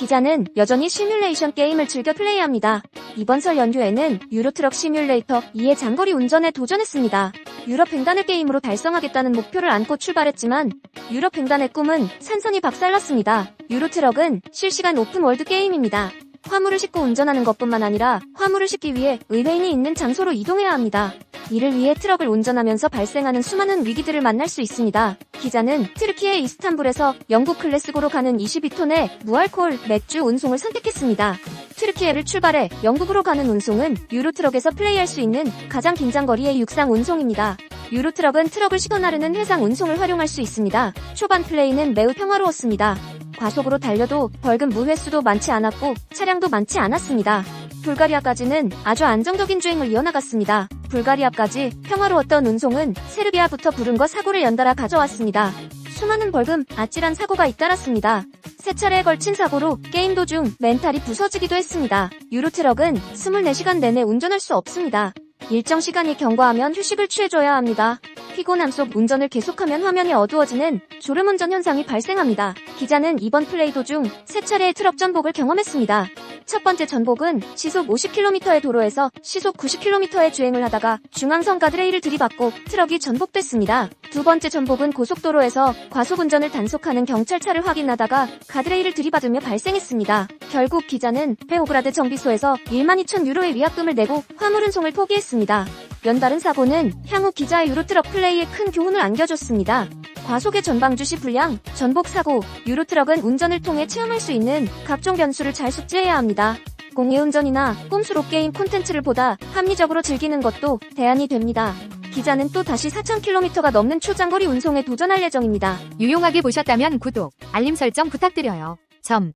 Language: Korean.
기자는 여전히 시뮬레이션 게임을 즐겨 플레이합니다. 이번 설 연휴에는 유로트럭 시뮬레이터 2의 장거리 운전에 도전했습니다. 유럽 횡단의 게임으로 달성하겠다는 목표를 안고 출발했지만 유럽 횡단의 꿈은 산산이 박살났습니다. 유로트럭은 실시간 오픈월드 게임입니다. 화물을 싣고 운전하는 것뿐만 아니라 화물을 싣기 위해 의뢰인이 있는 장소로 이동해야 합니다. 이를 위해 트럭을 운전하면서 발생하는 수많은 위기들을 만날 수 있습니다. 기자는 트르키의 이스탄불에서 영국 글래스고로 가는 22톤의 무알코올 맥주 운송을 선택했습니다. 트르키예를 출발해 영국으로 가는 운송은 유로트럭에서 플레이할 수 있는 가장 긴장 거리의 육상 운송입니다. 유로트럭은 트럭을 싣고 나르는 해상 운송을 활용할 수 있습니다. 초반 플레이는 매우 평화로웠습니다. 과속으로 달려도 벌금 무회수도 많지 않았고 차량도 많지 않았습니다. 불가리아까지는 아주 안정적인 주행을 이어나갔습니다. 불가리아까지 평화로웠던 운송은 세르비아부터 부른거 사고를 연달아 가져왔습니다. 수많은 벌금, 아찔한 사고가 잇따랐습니다. 세 차례에 걸친 사고로 게임 도중 멘탈이 부서지기도 했습니다. 유로트럭은 24시간 내내 운전할 수 없습니다. 일정 시간이 경과하면 휴식을 취해줘야 합니다. 피곤함 속 운전을 계속하면 화면이 어두워지는 졸음운전 현상이 발생합니다. 기자는 이번 플레이 도중 세 차례의 트럭 전복을 경험했습니다. 첫 번째 전복은 시속 50km의 도로에서 시속 90km의 주행을 하다가 중앙선 가드레일을 들이받고 트럭이 전복됐습니다. 두 번째 전복은 고속도로에서 과속운전을 단속하는 경찰차를 확인하다가 가드레일을 들이받으며 발생했습니다. 결국 기자는 페오브라드 정비소에서 1만 2천 유로의 위약금을 내고 화물 운송을 포기했습니다. 연달은 사고는 향후 기자의 유로트럭 플레이에 큰 교훈을 안겨줬습니다. 과속의 전방주시 불량, 전복 사고, 유로트럭은 운전을 통해 체험할 수 있는 각종 변수를 잘 숙지해야 합니다. 공예운전이나 꼼수로 게임 콘텐츠를 보다 합리적으로 즐기는 것도 대안이 됩니다. 기자는 또 다시 4,000km가 넘는 초장거리 운송에 도전할 예정입니다. 유용하게 보셨다면 구독, 알림 설정 부탁드려요. 점.